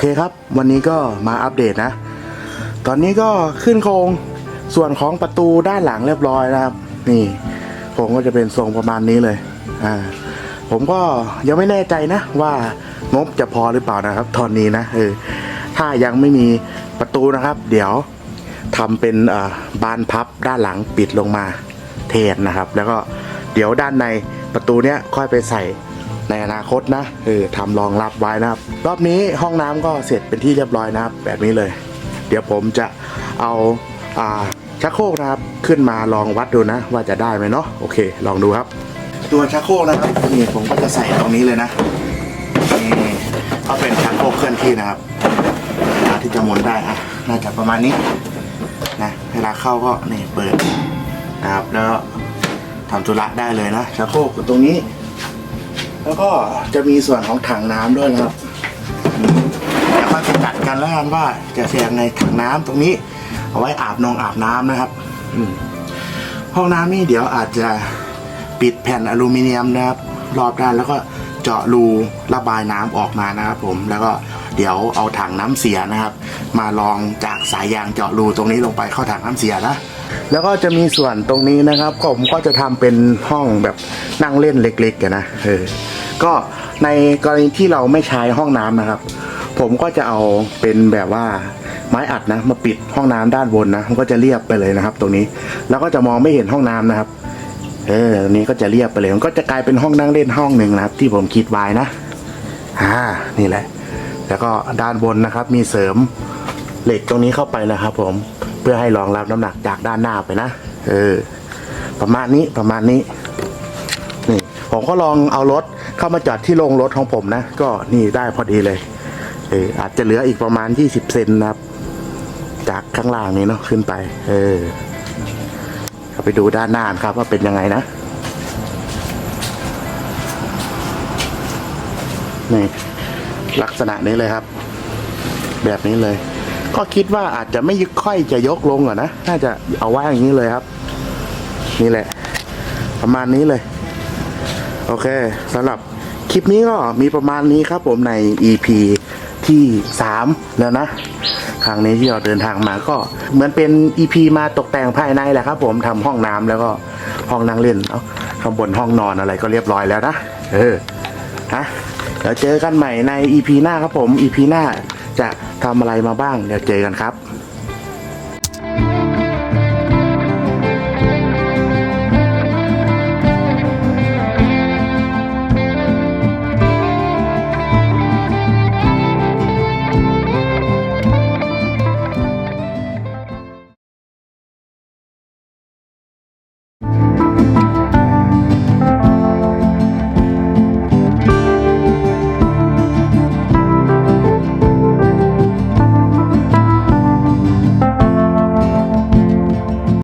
โอเคครับ วันนี้ก็มาอัปเดตนะ ตอนนี้ก็ขึ้นโครงส่วนของประตูด้านหลังเรียบร้อยนะครับ นี่โครงก็จะเป็นทรงประมาณนี้เลยอ่าผมก็ยังไม่แน่ใจนะว่างบจะพอหรือเปล่านะครับ ตอนนี้นะเออถ้ายังไม่มีประตูนะครับ เดี๋ยวทำเป็นบานพับด้านหลังปิดลงมาเทนนะครับ แล้วก็เดี๋ยวด้านในประตูเนี้ยค่อยไปใส่ ในอนาคตนะเออทำรองรับไว้นะครับ รอบนี้ห้องน้ำก็เสร็จเป็นที่เรียบร้อยนะครับ แบบนี้เลย เดี๋ยวผมจะเอาอ่าชักโครกนะครับขึ้นมาลองวัดดูนะ ว่าจะได้ไหมเนาะโอเค ลองดูครับ ตัวชักโครกนะครับนี่ผมก็จะใส่ตรงนี้เลยนะนี่ก็เป็นชักโครกเคลื่อนที่นะครับเวลาที่จะหมุนได้อะน่าจะประมาณนี้นะเวลาเข้าก็นี่เปิดนะครับแล้วทำธุระได้เลยนะชักโครกตรงนี้ แล้วก็จะมีส่วนของถังน้ำด้วยนะครับเดี๋ยวมาจะจัดกันแล้วกันว่าจะเสียงในถังน้ำตรงนี้ เอาไว้อาบนองอาบน้ำนะครับห้องน้ำนี่เดี๋ยวอาจจะปิดแผ่นอลูมิเนียมนะครับ รอบด้านแล้วก็เจาะรูระบายน้ำออกมานะครับ ผมแล้วก็เดี๋ยวเอาถังน้ำเสียนะครับ มาลองจากสายยางเจาะรูตรงนี้ลงไปเข้าถังน้ำเสียนะแล้วก็จะมีส่วนตรงนี้นะครับผมก็จะทำเป็นห้องแบบนั่งเล่นเล็กๆกันนะเออ ก็ในกรณีที่เราไม่ใช้ห้องน้ำนะครับ ผมก็จะเอาเป็นแบบว่าไม้อัดนะ มาปิดห้องน้ำด้านบนนะมันก็จะเรียบไปเลยนะครับ ตรงนี้แล้วก็จะมองไม่เห็นห้องน้ำนะครับ เออตรงนี้ก็จะเรียบไปเลย มันก็จะกลายเป็นห้องนั่งเล่นห้องหนึ่งนะครับ ที่ผมคิดไว้นะอ่านี่แหละ แล้วก็ด้านบนนะครับ มีเสริมเหล็กตรงนี้เข้าไปนะครับ ผมเพื่อให้รองรับน้ำหนักจากด้านหน้าไปนะเออประมาณนี้ประมาณนี้ ผมก็ลองเอารถเข้ามาจอดที่โรงรถของผมนะ ก็นี่ได้พอดีเลยเอออาจจะเหลืออีกประมาณ 20 เซนนะครับ จากข้างล่างนี้เนาะขึ้นไป เออไปดูด้านหน้าครับว่าเป็นยังไงนะนี่ลักษณะนี้เลยครับ แบบนี้เลย ก็คิดว่าอาจจะไม่ค่อยจะยกลงอะนะ น่าจะเอาไว้อย่างนี้เลยครับ นี่แหละ ประมาณนี้เลย โอเคสำหรับคลิปนี้ก็มีประมาณนี้ครับผมใน EP ที่ 3 แล้วนะ ครั้งนี้ที่เราเดินทางมาก็เหมือนเป็น EP มาตกแต่งภายในแหละครับ ผมทำห้องน้ำแล้วก็ห้องนั่งเล่นเนาข้างบนห้องนอนอะไรก็เรียบร้อยแล้วนะเออฮะเดี๋ยวเจอกันใหม่ใน EP หน้าครับผม EP หน้าจะทำอะไรมาบ้างเดี๋ยวเจอกันครับ